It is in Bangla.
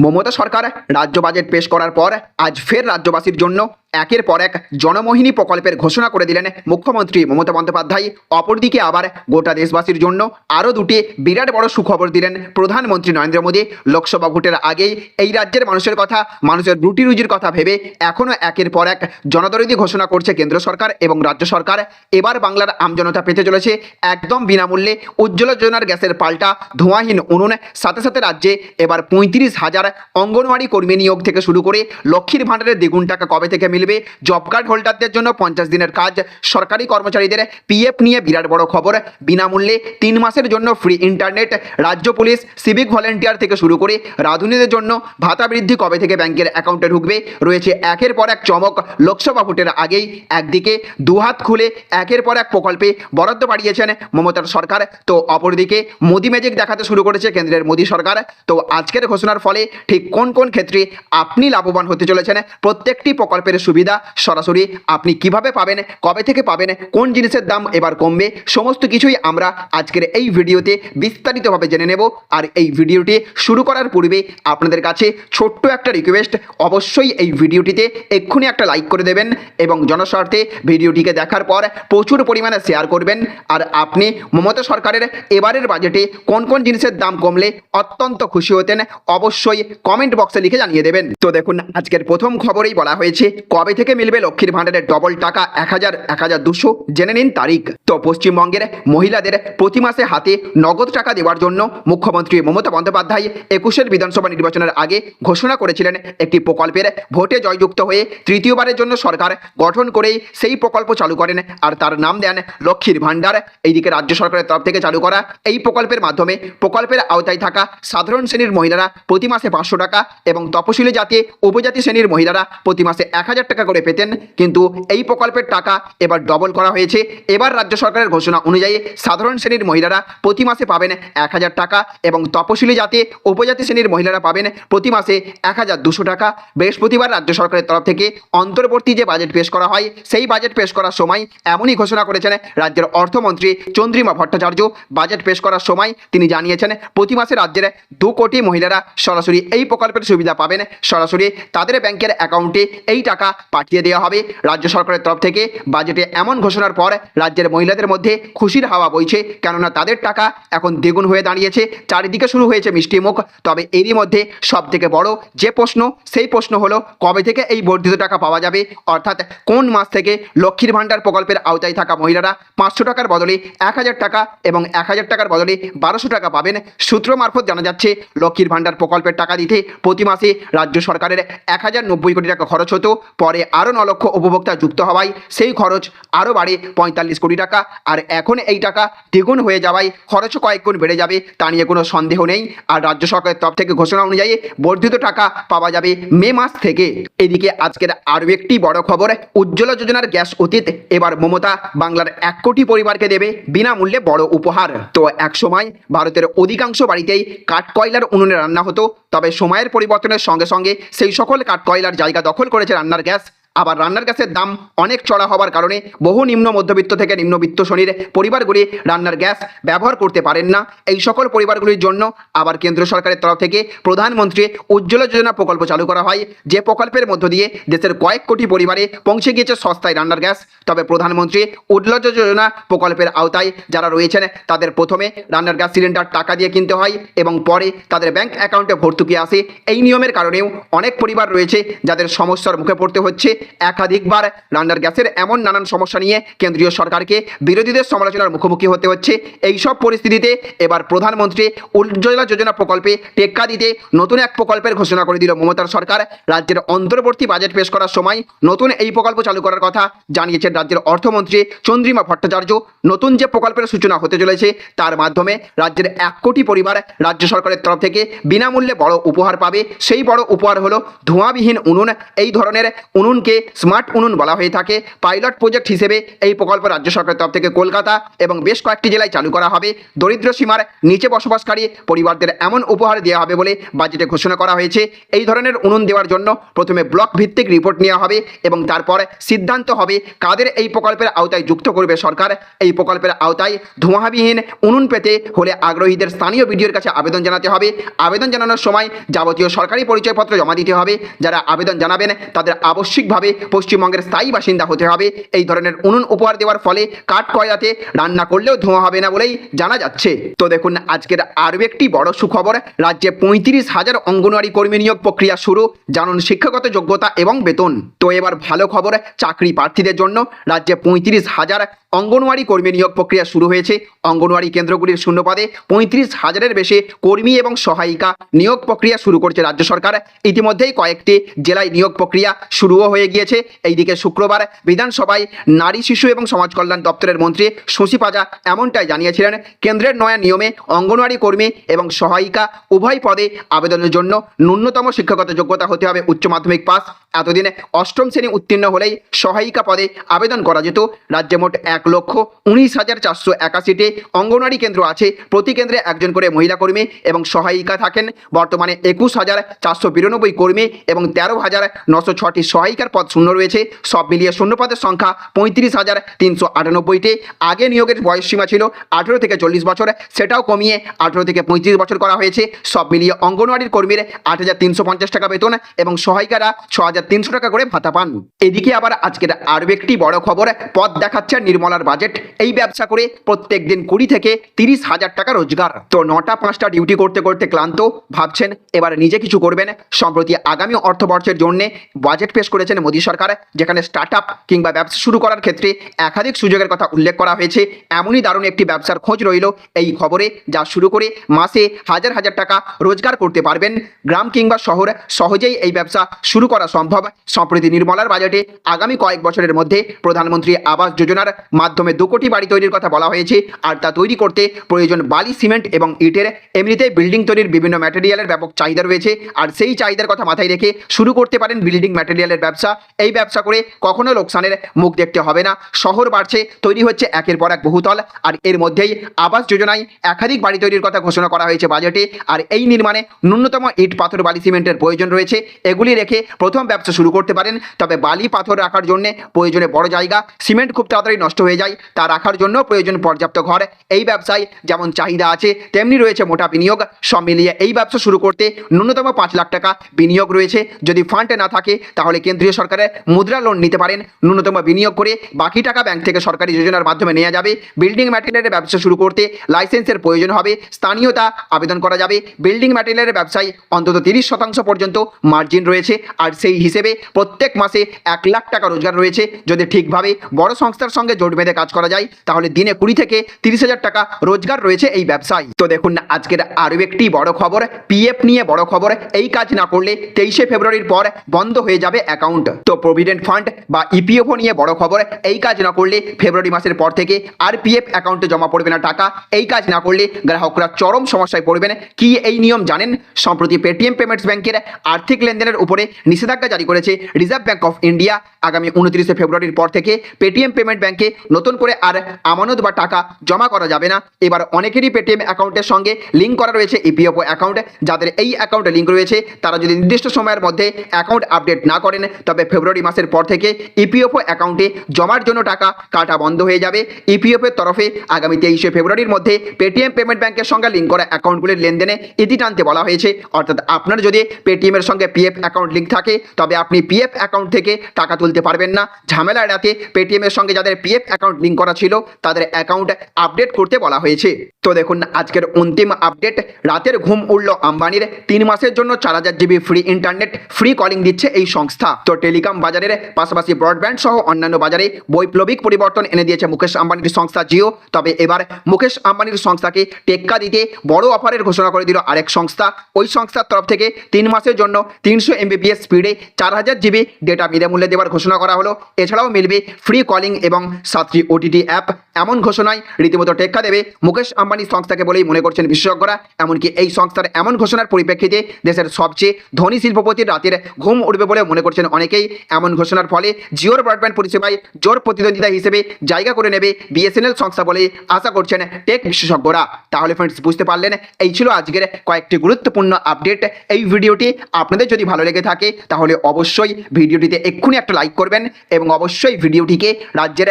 মমতা সরকার রাজ্য বাজেট পেশ করার পর আজ ফের রাজ্যবাসীর জন্য একের পর এক জনমোহিনী প্রকল্পের ঘোষণা করে দিলেন মুখ্যমন্ত্রী মমতা বন্দ্যোপাধ্যায়। অপরদিকে আবার গোটা দেশবাসীর জন্য আরও দুটি বিরাট বড় সুখবর দিলেন প্রধানমন্ত্রী নরেন্দ্র মোদী। লোকসভা ভোটের আগেই এই রাজ্যের মানুষের কথা, মানুষের রুটি রুজির কথা ভেবে এখনও একের পর এক জনদরদি ঘোষণা করছে কেন্দ্র সরকার এবং রাজ্য সরকার। এবার বাংলার আমজনতা পেতে চলেছে একদম বিনামূল্যে উজ্জ্বলা যোজনার গ্যাসের পাল্টা ধোঁয়াহীন উনুন। সাথে সাথে রাজ্যে এবার পঁয়ত্রিশ হাজার অঙ্গনওয়াড়ি কর্মী নিয়োগ থেকে শুরু করে লক্ষ্মীর ভাণ্ডারের দ্বিগুণ টাকা কবে থেকে মিলবে। জব কার্ড হোল্ডারদের জন্য পঞ্চাশ দিনের কাজ। সরকারি কর্মচারীদের পিএফ নিয়ে বিরাট বড় খবর। বিনামূল্যে তিন মাসের জন্য ফ্রি ইন্টারনেট রাজ্য পুলিশ সিভিক ভলেন্টিয়ার থেকে শুরু করে রাঁধুনিদের জন্য ভাতা বৃদ্ধি কবে থেকে ব্যাংকের অ্যাকাউন্টে ঢুকবে? রয়েছে একের পর এক চমক। লোকসভা ভোটের আগেই একদিকে দুহাত খুলে একের পর এক প্রকল্পে বরাদ্দ বাড়িয়েছেন মমতার সরকার। তো অপরদিকে মোদি ম্যাজিক দেখাতে শুরু করেছে কেন্দ্রের মোদি সরকার। তো আজকের ঘোষণার ফলে ঠিক কোন কোন ক্ষেত্রে আপনি লাভবান হতে চলেছেন? প্রত্যেকটি প্রকল্পের সুবিধা? সরাসরি আপনি কীভাবে পাবেন? কবে থেকে পাবেন? কোন জিনিসের দাম এবার কমবে? সমস্ত কিছুই আমরা আজকের এই ভিডিওতে বিস্তারিতভাবে জেনে নেব। আর এই ভিডিওটি শুরু করার পূর্বে আপনাদের কাছে ছোট্ট একটা রিকোয়েস্ট অবশ্যই এই ভিডিওটিতে এক্ষুনি একটা লাইক করে দেবেন এবং জনস্বার্থে ভিডিওটিকে দেখার পর প্রচুর পরিমাণে শেয়ার করবেন। আর আপনি মমতা সরকারের এবারের বাজেটে কোন কোন জিনিসের দাম কমলে অত্যন্ত খুশি হতেন, অবশ্যই কমেন্ট বক্সে লিখে জানিয়ে দেবেন। তো দেখুন, আজকের প্রথম খবরেই বলা হয়েছে কবে থেকে মিলবে লক্ষ্মীর ভাণ্ডারের ডবল টাকা? এক হাজার এক হাজার দুশো? জেনে নিন তারিখ। তো পশ্চিমবঙ্গের মহিলাদের প্রতি মাসে হাতে নগদ টাকা দেওয়ার জন্য মুখ্যমন্ত্রী মমতা বন্দ্যোপাধ্যায় একুশের বিধানসভা নির্বাচনের আগে ঘোষণা করেছিলেন একটি প্রকল্পের ভোটে জয়যুক্ত হয়ে তৃতীয়বারের জন্য সরকার গঠন করেই সেই প্রকল্প চালু করেন আর তার নাম দেন লক্ষ্মীর ভাণ্ডার। এইদিকে রাজ্য সরকারের তরফ থেকে চালু করা এই প্রকল্পের মাধ্যমে প্রকল্পের আওতায় থাকা সাধারণ শ্রেণির মহিলারা প্রতি মাসে পাঁচশো টাকা এবং তপশিলি জাতি, উপজাতি শ্রেণির মহিলারা প্রতি মাসে এক হাজার টাকা করে পেতেন, কিন্তু এই প্রকল্পের টাকা এবার ডবল করা হয়েছে। এবার রাজ্য সরকারের ঘোষণা অনুযায়ী সাধারণ শ্রেণির মহিলারা প্রতি মাসে পাবেন এক হাজার টাকা এবং তপশিলি জাতি, উপজাতি শ্রেণির মহিলারা পাবেন প্রতি মাসে এক হাজার দুশো টাকা। বৃহস্পতিবার রাজ্য সরকারের তরফ থেকে অন্তর্বর্তী যে বাজেট পেশ করা হয়, সেই বাজেট পেশ করার সময় এমনই ঘোষণা করেছেন রাজ্যের অর্থমন্ত্রী চন্দ্রিমা ভট্টাচার্য। বাজেট পেশ করার সময় তিনি জানিয়েছেন, প্রতি মাসে রাজ্যের দু কোটি মহিলারা সরাসরি এই প্রকল্পের সুবিধা পাবেন। সরাসরি তাদের ব্যাংকের অ্যাকাউন্টে এই টাকা পাঠিয়ে দেওয়া হবে। রাজ্য সরকারের তরফ থেকে বাজেটে এমন ঘোষণার পর রাজ্যের মহিলাদের মধ্যে খুশির হাওয়া বইছে। কেননা তাদের টাকা এখন দ্বিগুণ হয়ে দাঁড়িয়েছে। চারিদিকে শুরু হয়েছে মিষ্টি মুখ। তবে এরই মধ্যে সব থেকে বড় যে প্রশ্ন, সেই প্রশ্ন হলো, কবে থেকে এই বর্ধিত টাকা পাওয়া যাবে? অর্থাৎ কোন মাস থেকে লক্ষ্মীর ভাণ্ডার প্রকল্পের আওতায় থাকা মহিলারা পাঁচশো টাকার বদলে এক হাজার টাকা এবং এক হাজার টাকার বদলে বারোশো টাকা পাবেন? সূত্র মারফত জানা যাচ্ছে, লক্ষ্মীর ভাণ্ডার প্রকল্পের টাকা দিতে প্রতি মাসে রাজ্য সরকারের এক হাজার নব্বই কোটি টাকা খরচ হতো। পরে আরও ন লক্ষ উপভোক্তা যুক্ত হওয়ায় সেই খরচ আরও বাড়ে পঁয়তাল্লিশ কোটি টাকা। আর এখন এই টাকা দ্বিগুণ হয়ে যাওয়ায় খরচও কয়েক গুণ বেড়ে যাবে, তা নিয়ে কোনো সন্দেহ নেই। আর রাজ্য সরকারের তরফ থেকে ঘোষণা অনুযায়ী বর্ধিত টাকা পাওয়া যাবে মে মাস থেকে। এদিকে আজকের আরও একটি বড় খবর, উজ্জ্বলা যোজনার গ্যাস অতীত, এবার মমতা বাংলার এক কোটি পরিবারকে দেবে বিনামূল্যে বড় উপহার। তো এক সময় ভারতের অধিকাংশ বাড়িতেই কাঠ কয়লার উনুনে রান্না হতো, তবে সময়ের পরিবর্তনের সঙ্গে সঙ্গে সেই সকল কাঠ কয়লার জায়গা দখল করেছে রান্নার গ্যাস আবার রান্নার গ্যাসের দাম অনেক চড়া হওয়ার কারণে বহু নিম্ন মধ্যবিত্ত থেকে নিম্নবিত্ত শ্রেণির পরিবারগুলি রান্নার গ্যাস ব্যবহার করতে পারেন না। এই সকল পরিবারগুলির জন্য আবার কেন্দ্র সরকারের তরফ থেকে প্রধানমন্ত্রী উজ্জ্বলা যোজনা প্রকল্প চালু করা হয়। যে প্রকল্পের মধ্য দিয়ে দেশের কয়েক কোটি পরিবারে পৌঁছে গিয়েছে সস্তায় রান্নার গ্যাস। তবে প্রধানমন্ত্রী উজ্জ্বলা যোজনা প্রকল্পের আওতায় যারা রয়েছেন, তাদের প্রথমে রান্নার গ্যাস সিলিন্ডার টাকা দিয়ে কিনতে হয় এবং পরে তাদের ব্যাংক অ্যাকাউন্টে ভর্তুকি আসে। এই নিয়মের কারণেও অনেক পরিবার রয়েছে যাদের সমস্যার মুখে পড়তে হচ্ছে। একাধিকবার রান্নার গ্যাসের এমন নানান সমস্যা নিয়ে কেন্দ্রীয় সরকারকে বিরোধীদের সমালোচনার মুখোমুখি হতে হচ্ছে। এই সব পরিস্থিতিতে এবার প্রধানমন্ত্রী উজ্জ্বলা যোজনা প্রকল্পে টেক্কা দিতে নতুন এক প্রকল্পের ঘোষণা করে দিল মমতার সরকার। রাজ্যের অন্তর্বর্তী বাজেট পেশ করার সময় নতুন এই প্রকল্প চালু করার কথা জানিয়েছেন রাজ্যের অর্থমন্ত্রী চন্দ্রিমা ভট্টাচার্য। নতুন যে প্রকল্পের সূচনা হতে চলেছে তার মাধ্যমে রাজ্যের এক কোটি পরিবার রাজ্য সরকারের তরফ থেকে বিনামূল্যে বড় উপহার পাবে। সেই বড় উপহার হলো ধোঁয়াবিহীন উনুন। এই ধরনের উনুনকে উনুনকে স্মার্ট উনুন বলা হয়ে থাকে। পাইলট প্রজেক্ট হিসেবে এই প্রকল্প রাজ্য সরকারের তরফ থেকে কলকাতা এবং বেশ কয়েকটি জেলায় চালু করা হবে। দরিদ্র সীমার নিচে বসবাসকারী পরিবারদের এমন উপহার দেওয়া হবে বলে বাজেটে ঘোষণা করা হয়েছে। এই ধরনের উনুন দেওয়ার জন্য প্রথমে ব্লক ভিত্তিক রিপোর্ট নেওয়া হবে এবং তারপর সিদ্ধান্ত হবে কাদের এই প্রকল্পের আওতায় যুক্ত করবে সরকার। এই প্রকল্পের আওতায় ধোঁয়াবিহীন উনুন পেতে হলে আগ্রহীদের স্থানীয় বিডিওর কাছে আবেদন জানাতে হবে। আবেদন জানানোর সময় যাবতীয় সরকারি পরিচয়পত্র জমা দিতে হবে। যারা আবেদন জানাবেন তাদের আবশ্যিকভাবে পশ্চিমবঙ্গের স্থায়ী বাসিন্দা হতে হবে। এই ধরনের উনুন উপহার দেওয়ার ফলে কাঠ কয়লাতে রান্না করলেও ধোঁয়া হবে না বলেই জানা যাচ্ছে। তো দেখুন, আজকের আরও একটি বড় সুখবর, রাজ্যে পঁয়ত্রিশ হাজার অঙ্গনওয়াড়ি কর্মী নিয়োগ প্রক্রিয়া শুরু, জানুন শিক্ষাগত যোগ্যতা এবং বেতন। তো এবার ভালো খবর, চাকরি প্রার্থীদের জন্য রাজ্যে পঁয়ত্রিশ হাজার অঙ্গনওয়াড়ি কর্মী নিয়োগ প্রক্রিয়া শুরু হয়েছে। অঙ্গনওয়াড়ি কেন্দ্রগুলির শূন্যপদে পঁয়ত্রিশ হাজারের বেশি কর্মী এবং সহায়িকা নিয়োগ প্রক্রিয়া শুরু করছে রাজ্য সরকার। ইতিমধ্যেই কয়েকটি জেলায় নিয়োগ প্রক্রিয়া শুরুও হয়ে গিয়েছে। এইদিকে শুক্রবার বিধানসভায় নারী, শিশু এবং সমাজ কল্যাণ দপ্তরের মন্ত্রী শশী পাজা এমনটাই জানিয়েছিলেন। কেন্দ্রের নয়া নিয়মে অঙ্গনওয়াড়ি কর্মী এবং সহায়িকা উভয় পদে আবেদনের জন্য ন্যূনতম শিক্ষাগত যোগ্যতা হতে হবে উচ্চ মাধ্যমিক পাস। এতদিনে অষ্টম শ্রেণি উত্তীর্ণ হলেই সহায়িকা পদে আবেদন করা যেত। রাজ্যে মোট এক লক্ষ উনিশ হাজার চারশো একাশিটি অঙ্গনওয়াড়ি কেন্দ্র আছে। প্রতি কেন্দ্রে একজন করে মহিলা কর্মী এবং সহায়িকা থাকেন। বর্তমানে একুশ হাজার চারশো বিরানব্বই কর্মী এবং তেরো হাজার নশো ছটি সহায়িকার পদ শূন্য রয়েছে। সব মিলিয়ে শূন্যপদের সংখ্যা পঁয়ত্রিশ হাজার তিনশো আটানব্বইটি। আগে নিয়োগের বয়সসীমা ছিল আঠেরো থেকে চল্লিশ বছর। সেটাও কমিয়ে আঠেরো থেকে পঁয়ত্রিশ বছর করা হয়েছে। সব মিলিয়ে অঙ্গনওয়াড়ির কর্মীর আট হাজার তিনশো পঞ্চাশ টাকা বেতন এবং সহায়িকারা ছ হাজার তিনশো টাকা করে ভাতা পান। এদিকে আবার আজকের আরও একটি বড় খবর পদ দেখাচ্ছে নির্মলার বাজেট এই ব্যবসা করে প্রত্যেক দিন কুড়ি থেকে তিরিশ হাজার টাকা রোজগার। তো নটা, পাঁচটা ডিউটি করতে করতে ক্লান্ত, ভাবছেন এবার নিজে কিছু করবেন। সম্প্রতি আগামী অর্থবর্ষের জন্য বাজেট পেশ করেছেন মোদী সরকার, যেখানে স্টার্ট আপ কিংবা ব্যবসা শুরু করার ক্ষেত্রে একাধিক সুযোগের কথা উল্লেখ করা হয়েছে। এমনই দারুণ একটি ব্যবসার খোঁজ রইল এই খবরে, যা শুরু করে মাসে হাজার হাজার টাকা রোজগার করতে পারবেন। গ্রাম কিংবা শহর সহজেই এই ব্যবসা শুরু করা সম্ভব। সম্প্রতি নির্মলার বাজেটে আগামী কয়েক বছরের মধ্যে প্রধানমন্ত্রী আবাস যোজনার মাধ্যমে দু কোটি বাড়ি তৈরির কথা বলা হয়েছে, আর তা তৈরি করতে প্রয়োজন বালি, সিমেন্ট এবং ইটের। এমনিতেই বিল্ডিং তৈরির বিভিন্ন ম্যাটেরিয়ালের ব্যাপক চাহিদা রয়েছে, আর সেই চাহিদার কথা মাথায় রেখে শুরু করতে পারেন বিল্ডিং ম্যাটেরিয়ালের ব্যবসা। এই ব্যবসা করে কখনো লোকসানের মুখ দেখতে হবে না। শহর বাড়ছে, তৈরি হচ্ছে একের পর এক বহুতল, আর এর মধ্যেই আবাস যোজনায় একাধিক বাড়ি তৈরির কথা ঘোষণা করা হয়েছে বাজেটে আর এই নির্মাণে ন্যূনতম ইট, পাথর, বালি, সিমেন্টের প্রয়োজন রয়েছে। এগুলি রেখে প্রথম ব্যবসা শুরু করতে পারেন, তবে বালি, পাথর রাখার জন্য প্রয়োজনে বড় জায়গা, সিমেন্ট খুব তাড়াতাড়ি নষ্ট হয়ে যায়। তা রাখার জন্য প্রয়োজন পর্যাপ্ত ঘর। এই ব্যবসায় যেমন চাহিদা আছে, তেমনি রয়েছে মোটা বিনিয়োগ। সব মিলিয়ে এই ব্যবসা শুরু করতে ন্যূনতম পাঁচ লাখ টাকা বিনিয়োগ রয়েছে। যদি ফান্ড না থাকে, তাহলে কেন্দ্রীয় সরকারের মুদ্রা লোন নিতে পারেন। ন্যূনতম বিনিয়োগ করে বাকি টাকা ব্যাংক থেকে সরকারি যোজনার মাধ্যমে নেওয়া যাবে। বিল্ডিং ম্যাটেরিয়ালের ব্যবসা শুরু করতে লাইসেন্সের প্রয়োজন হবে। স্থানীয়তা আবেদন করা যাবে। বিল্ডিং ম্যাটেরিয়ালের ব্যবসায় অন্তত তিরিশ শতাংশ পর্যন্ত মার্জিন রয়েছে। আর সেই হিসেবে প্রত্যেক মাসে এক লাখ টাকা রোজগার রয়েছে। যদি ঠিকভাবে বড় সংস্থার সঙ্গে জোট বেঁধে কাজ করা যায়, তাহলে দিনে কুড়ি থেকে তিরিশ হাজার টাকা রোজগার রয়েছে এই ব্যবসায়। তো দেখুন না, আজকের আরও একটি বড় খবর, পিএফ নিয়ে বড় খবর, এই কাজ না করলে তেইশে ফেব্রুয়ারির পর বন্ধ হয়ে যাবে অ্যাকাউন্ট। তো প্রভিডেন্ট ফান্ড বা ইপিএফও নিয়ে বড় খবর, এই কাজ না করলে ফেব্রুয়ারি মাসের পর থেকে আর পিএফ অ্যাকাউন্টে জমা পড়বে না টাকা। এই কাজ না করলে গ্রাহকরা চরম সমস্যায় পড়বেন। কি এই নিয়ম জানেন? সম্প্রতি পেটিএম পেমেন্টস ব্যাংকের আর্থিক লেনদেনের উপরে নিষেধাজ্ঞা জারি করেছে রিজার্ভ ব্যাংক অফ ইন্ডিয়া। আগামী উনত্রিশে ফেব্রুয়ারির পর থেকে পেটিএম পেমেন্ট ব্যাংকে নতুন করে আর আমানত বা টাকা জমা করা যাবে না। এবার অনেকেরই পেটিএম অ্যাকাউন্টের সঙ্গে লিঙ্ক করা রয়েছে ইপিএফও অ্যাকাউন্ট। যাদের এই অ্যাকাউন্টে লিঙ্ক রয়েছে, তারা যদি নির্দিষ্ট সময়ের মধ্যে অ্যাকাউন্ট আপডেট না করেন, তবে ফেব্রুয়ারি মাসের পর থেকে ইপিএফও অ্যাকাউন্টে জমার জন্য টাকা কাটা বন্ধ হয়ে যাবে। ইপিএফের তরফে আগামী তেইশে ফেব্রুয়ারির মধ্যে পেটিএম পেমেন্ট ব্যাংকের সঙ্গে লিঙ্ক করা অ্যাকাউন্টগুলির লেনদেনে ইতি টানতে বলা হয়েছে। অর্থাৎ আপনার যদি পেটিএমের সঙ্গে পিএফ অ্যাকাউন্ট লিঙ্ক থাকে, তবে আপনি পিএফ অ্যাকাউন্ট থেকে টাকা তুলতে পারবেন না। ঝামেলা এড়াতে পেটিএমের সঙ্গে যাদের পিএফ অ্যাকাউন্ট লিঙ্ক করা ছিল, তাদের অ্যাকাউন্ট আপডেট করতে বলা হয়েছে। তো দেখুন, আজকের অন্তিম আপডেট রাতের ঘুম উঠল আম্বানির, তিন মাসের জন্য চার হাজার GB free internet free calling দিচ্ছে এই সংস্থা। তো টেলিকম বাজারের পাশাপাশি ব্রডব্যান্ড সহ অন্যান্য বাজারে বৈপ্লবিক পরিবর্তন এনে দিয়েছে মুকেশ আম্বানির সংস্থা জিও তবে এবার মুকেশ আম্বানির সংস্থাকে টেক্কা দিতে বড় অফারের ঘোষণা করে দিল আরেক সংস্থা। ওই সংস্থার তরফ থেকে তিন মাসের জন্য তিনশো এমবিপিএস স্পিডে চার হাজার জিবি ডেটা বিনামূল্যে দেওয়ার ঘোষণা করা হলো। এছাড়াও মিলবে ফ্রি কলিং এবং সাতটি ওটিটি অ্যাপ এমন ঘোষণায় রীতিমতো টেক্কা দেবে মুকেশ আম্বানি সংস্থাকে বলেই মনে করছেন বিশেষজ্ঞরা। এমনকি এই সংস্থার এমন ঘোষণার পরিপ্রেক্ষিতে দেশের সবচেয়ে ধনী শিল্পপতির রাতের ঘুম উঠবে বলে মনে করছেন অনেকেই। এমন ঘোষণার ফলে জিওর ব্রডব্যান্ড পরিষেবায় জোর প্রতিদ্বন্দ্বিতা হিসেবে জায়গা করে নেবে বিএসএনএল সংস্থা বলে আশা করছেন টেক বিশেষজ্ঞরা। তাহলে ফ্রেন্ডস বুঝতে পারলেন, এই ছিল আজকের কয়েকটি গুরুত্বপূর্ণ আপডেট এই ভিডিওটি আপনাদের যদি ভালো লেগে থাকে, তাহলে অবশ্যই ভিডিওটিতে এক্ষুনি একটা লাইক করবেন এবং অবশ্যই ভিডিওটিকে রাজ্যের